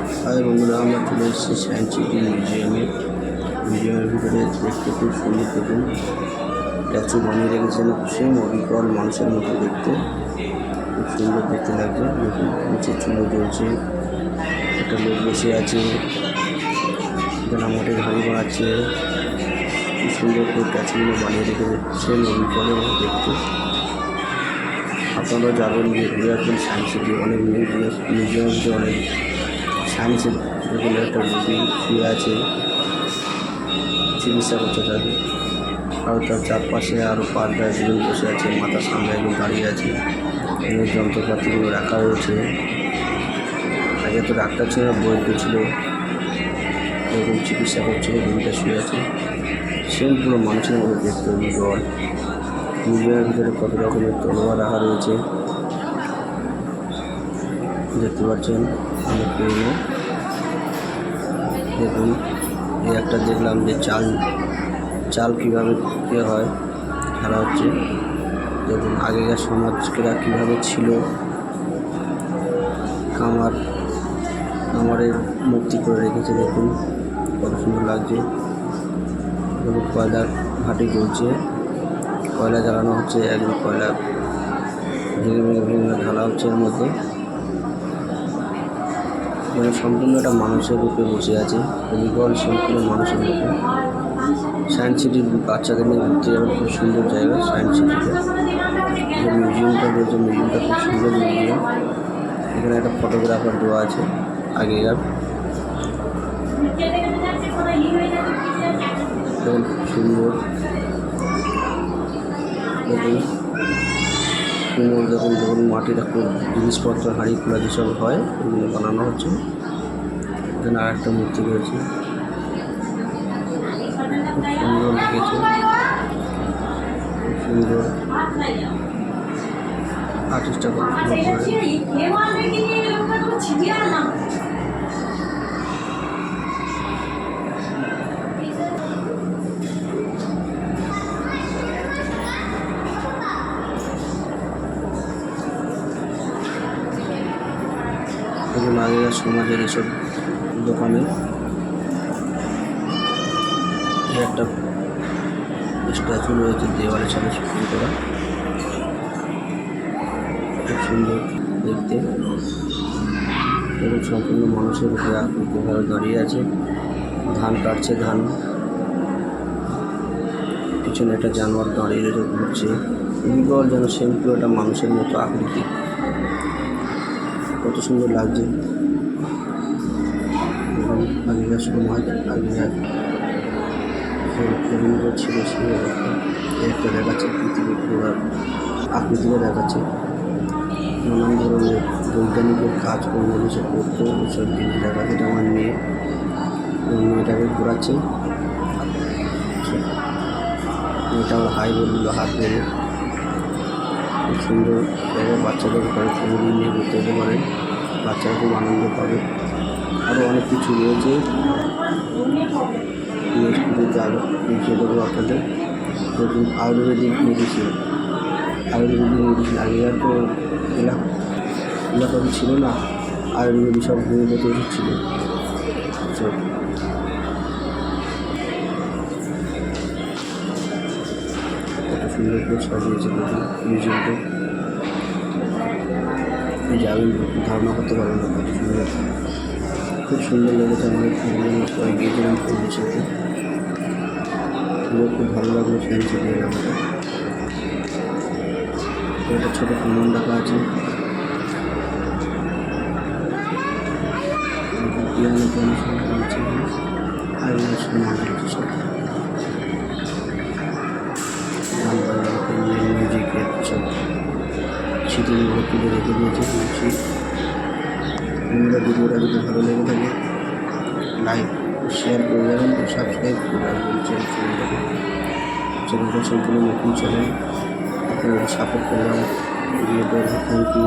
High বন্ধুরা, আমরা চলে এসেছি সায়েন্স সিটি মিউজিয়ামে মিউজিয়ামের ভিতরে দেখতে খুব সুন্দর দেখুন। স্ট্যাচু বানিয়ে রেখেছেন সেম অবিকল মানুষের মতো দেখতে। খুব সুন্দর দেখতে লাগছে। দেখুন, নিচে চুলো জ্বলছে। একটা লোক বসে আছে। মাঠে হাঁড়ি বানাচ্ছে খুব সুন্দর করে স্ট্যাচুগুলো বানিয়ে রেখেছে সেম অবিকলের দেখতে। আপনারা যাবেন ঘুরে আসবেন সায়েন্স সিটি অনেক মিউজিয়াম মিউজিয়ামের ভিতরে অনেক সায়েন্সের এখানে একটা রুগী শুয়ে আছে। চিকিৎসা করছে তাকে আর তার চারপাশে আরও পাঁচটা একজন বসে আছে। মাথার সামনে একজন দাঁড়িয়ে আছে। এখানে যন্ত্রপাতিগুলো রাখা রয়েছে আগে তো ডাক্তার ছিল বৈদ্য ছিল এরকম চিকিৎসা করছিল, রুগীটা শুয়ে আছে। পুরো মানুষের মতো দেখতে জল। মিউজিয়ামের ভিতরে কত রকমের তলোয়ার রাখা রয়েছে। দেখতে পাচ্ছেন, অনেক পুরনো। দেখুন। এই একটা দেখলাম যে চাল চাল কীভাবে ইয়ে হয়, খেলা হচ্ছে। দেখুন, আগেকার সমাজকেরা কীভাবে ছিল। কামার, কামারের মূর্তি করে রেখেছে, দেখুন। কত সুন্দর লাগছে। দেখুন, কয়লার ঘাটে চলছে। কয়লা জ্বালানো হচ্ছে, একদম কয়লা ভেঙে ভেঙে ভেঙে ঢালা হচ্ছে এর মধ্যে। মানে সম্পূর্ণ একটা মানুষের রূপে বসে আছে। অবিকল সম্পূর্ণ মানুষের রূপে। সায়েন্স সিটির বাচ্চাদের নিয়ে ঘুরতে যাবেন খুব সুন্দর জায়গা সায়েন্স সিটিতে যে মিউজিয়ামটা রয়েছে মিউজিয়ামটা খুব সুন্দর মিউজিয়াম এখানে একটা ফটোগ্রাফার দেওয়া আছে, আগেকার। খুব সুন্দর। দেখুন যখন দেখুন মাটির একটা জিনিসপত্র, হাঁড়ি খোলা যেসব হয়, ওগুলো বানানো হচ্ছে। এখানে আর একটা মূর্তি রয়েছে। খুব সুন্দর। লেগেছে খুব সুন্দর। আগেকার সমাজের এসব দোকানে একটা স্ট্যাচু রয়েছে দেওয়ালের সাথে শুটিং করা। খুব সুন্দর দেখতে। এবং সম্পূর্ণ মানুষের উপরে আকৃতিভাবে দাঁড়িয়ে আছে। ধান কাটছে ধান। পিছনে একটা জানোয়ার দাঁড়িয়ে রয়েছে ঘুরছে। বিকল যেন সেম একটা মানুষের মতো আকৃতি। কত সুন্দর লাগছে। আগেকার সময় রবীন্দ্র ছিল এই একটা দেখাচ্ছে পৃথিবী পুরো আকৃতিকে দেখাচ্ছে নানান ধরনের বৈজ্ঞানিকের কাজ কাজকর্ম যেসব করতো ওইসব জিনিস দেখাচ্ছে আমার মেয়ে মেয়েটাকে ঘোরাচ্ছে মেয়েটা আমার হাই বলল হাত ধরে খুব সুন্দর জায়গায় বাচ্চাদের ঘরে ফ্যামিলি নিয়ে ঘুরতে যেতে পারে বাচ্চারা খুব আনন্দ পাবে আরও অনেক কিছু রয়েছে। নেক্সট আরও দেখিয়ে দেবো আপনাদের। দেখুন আয়ুর্বেদিক মেডিসিন আয়ুর্বেদিক মেডিসিন আগেকার তো এলা এলাকাতে ছিল না। আয়ুর্বেদিক সব হোমিওপ্যাথি ওষুধ ছিল। সাজিয়েছে ধারণা করতে পারবেন না সুন্দর লেগেছে আমাদের ফ্যামিলির সবাই গিয়েছিলাম ফ্যামিলির সাথে খুব ভালো লাগল ফ্যান সিটি আমাদের। একটা ছোটো প্রমাণ রাখা আছে। পিয়ানো আর রেখে দিয়েছে বন্ধুরা ভিডিওটা যদি ভালো লেগে থাকে লাইক শেয়ার করে যাবেন সাবস্ক্রাইব করে চ্যানেলটা সম্পূর্ণ নতুন চ্যানেল আপনারা সাপোর্ট করলাম ভিডিওটা থ্যাংক ইউ